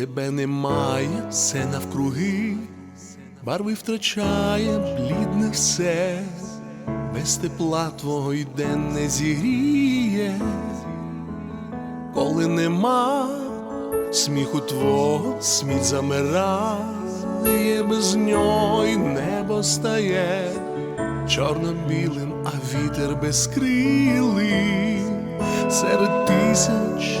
тебе немає, все навкруги, барви втрачає, блідне все, без тепла твого й день не зігріє, коли нема сміху твого, сміх замирає, без нього й небо стає чорно-білим, а вітер безкрилий серед тисяч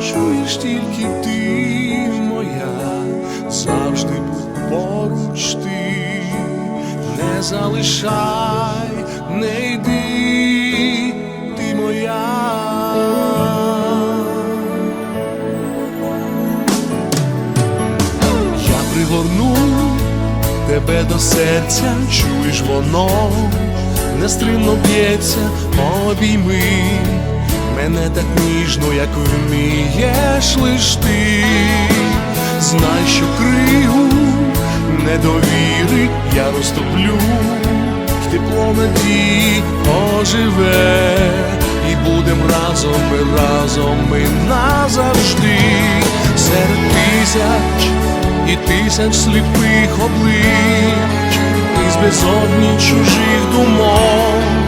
чуєш тільки ти моя, завжди будь поруч ти, не залишай, не йди, ти моя. Я пригорну тебе до серця, чуєш воно, нестримно б'ється, обійми мене так ніжно, як вмієш лиш ти. Знай, що кригу недовіри я розтоплю, в тепло надії оживе, і будем разом, ми разом, ми назавжди, серед тисяч і тисяч сліпих облич, із безодні чужих думок,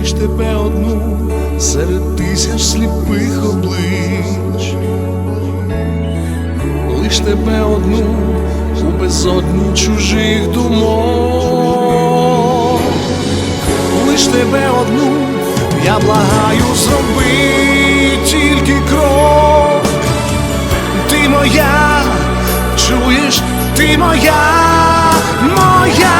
Лиш тебе одну серед тисяч сліпих облич, лиш тебе одну у безодні чужих думок, лиш тебе одну, я благаю, зроби тільки крок, ти моя, чуєш, ти моя, моя.